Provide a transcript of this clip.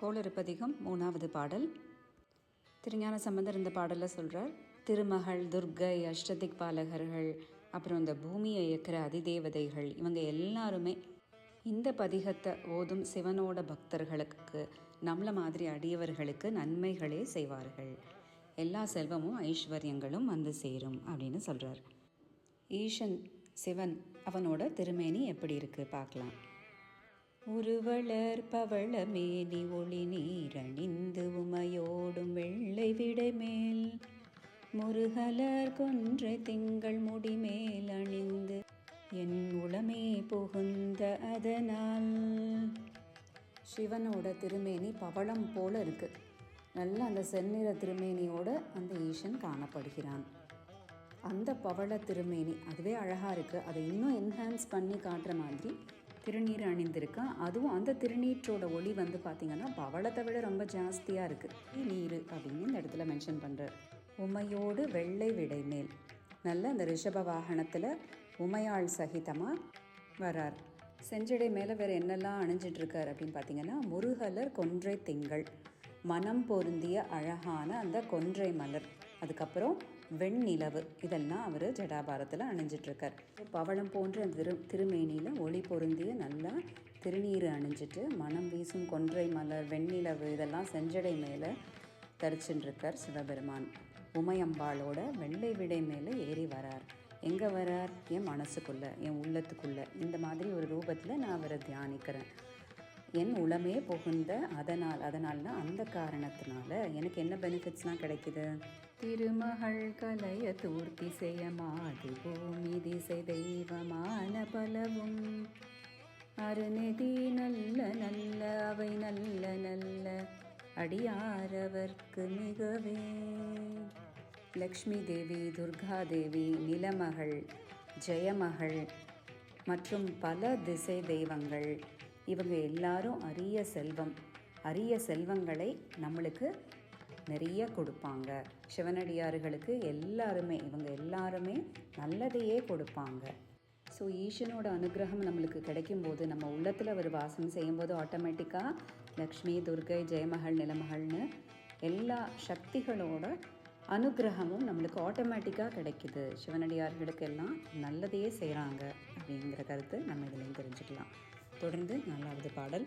கோளறுப்பதிகம் மூணாவது பாடல். திருஞான சம்பந்தர் இந்த பாடலில் சொல்கிறார் திருமகள் துர்க்கை அஷ்டதிக் பாலகர்கள் அப்புறம் இந்த பூமியை இயக்கிற அதிதேவதைகள் இவங்க எல்லாருமே இந்த பதிகத்தை ஓதும் சிவனோட பக்தர்களுக்கு நம்மள மாதிரி அடியவர்களுக்கு நன்மைகளே செய்வார்கள். எல்லா செல்வமும் ஐஸ்வர்யங்களும் வந்து சேரும் அப்படின்னு சொல்கிறார் ஈஷன் சிவன் அவனோட திருமேனி எப்படி இருக்குது பார்க்கலாம். உருவளர் பவளமேனி ஒளி நீரணிந்து உமையோடும் வெள்ளை விடை மேல். முருகலர் கொன்ற திங்கள் முடி மேல் அணிந்து என் உளமே புகுந்த அதனால். சிவனோட திருமேனி பவளம் போல இருக்கு. நல்ல அந்த செந்நிற திருமேனியோட அந்த ஈசன் காணப்படுகிறான். அந்த பவள திருமேனி அதுவே அழகாக இருக்குது அதை இன்னும் என்ஹான்ஸ் பண்ணி காட்டுற மாதிரி திருநீர் அணிந்திருக்கான் அதுவும் அந்த திருநீற்றோட ஒளி வந்து பார்த்திங்கன்னா பவளத்தை விட ரொம்ப ஜாஸ்தியாக இருக்குது நீர் அப்படின்னு இந்த இடத்துல மென்ஷன் பண்ணுறார் உமையோடு வெள்ளை விடை மேல். நல்ல அந்த ரிஷப வாகனத்தில் உமையாள் சகிதமாக வரார். செஞ்சடை மேலே வேறு என்னெல்லாம் அணிஞ்சிட்டு இருக்கார் அப்படின்னு பார்த்தீங்கன்னா முருகலர் கொன்றை திங்கள். மனம் பொருந்திய அழகான அந்த கொன்றை மலர். அதுக்கப்புறம் வெண்ணிலவு. இதெல்லாம் அவர் ஜடாபாரத்தில் அணிஞ்சிட்ருக்கார். பவளம் போன்ற திரு திருமேனியில் ஒளி பொருந்திய நல்லா திருநீர் அணிஞ்சிட்டு மனம் வீசும் கொன்றை மலர் வெண்ணிலவு இதெல்லாம் செஞ்சடை மேலே தரிச்சுட்டுருக்கார் சிவபெருமான். உமையம்பாளோட வெள்ளை விடை மேலே ஏறி வரார். எங்கே வரார்? என் மனசுக்குள்ளே என் உள்ளத்துக்குள்ளே. இந்த மாதிரி ஒரு ரூபத்தில் நான் அவரை தியானிக்கிறேன். என் உளமே புகுந்த அதனால் அதனால்னா அந்த காரணத்தினால எனக்கு என்ன பெனிஃபிட்ஸ்லாம் கிடைக்குது? திருமகள் கலைய தூர்த்தி செய்யமாது பூமி திசை தெய்வமான பலவும். அருநெதி நல்ல நல்ல அவை நல்ல நல்ல அடியாரவர்க்கு மிகவே. லக்ஷ்மி தேவி துர்கா தேவி நிலமகள் ஜெயமகள் மற்றும் பல திசை தெய்வங்கள் இவங்க எல்லாரும் அரிய செல்வம். அரிய செல்வங்களை நம்மளுக்கு நிறைய கொடுப்பாங்க. சிவனடியார்களுக்கு எல்லாருமே இவங்க எல்லாருமே நல்லதையே கொடுப்பாங்க. ஸோ ஈசனோட அனுகிரகம் நம்மளுக்கு கிடைக்கும்போது நம்ம உள்ளத்தில் ஒரு வாசம் செய்யும்போது ஆட்டோமேட்டிக்காக லக்ஷ்மி துர்கை ஜெயமகள் நிலமகள்னு எல்லா சக்திகளோட அனுகிரகமும் நம்மளுக்கு ஆட்டோமேட்டிக்காக கிடைக்குது. சிவனடியார்களுக்கு எல்லாம் நல்லதையே செய்கிறாங்க அப்படிங்கிற கருத்து நம்ம இதுலேயும் தெரிஞ்சுக்கலாம். தொடர்ந்து நாலாவது பாடல்.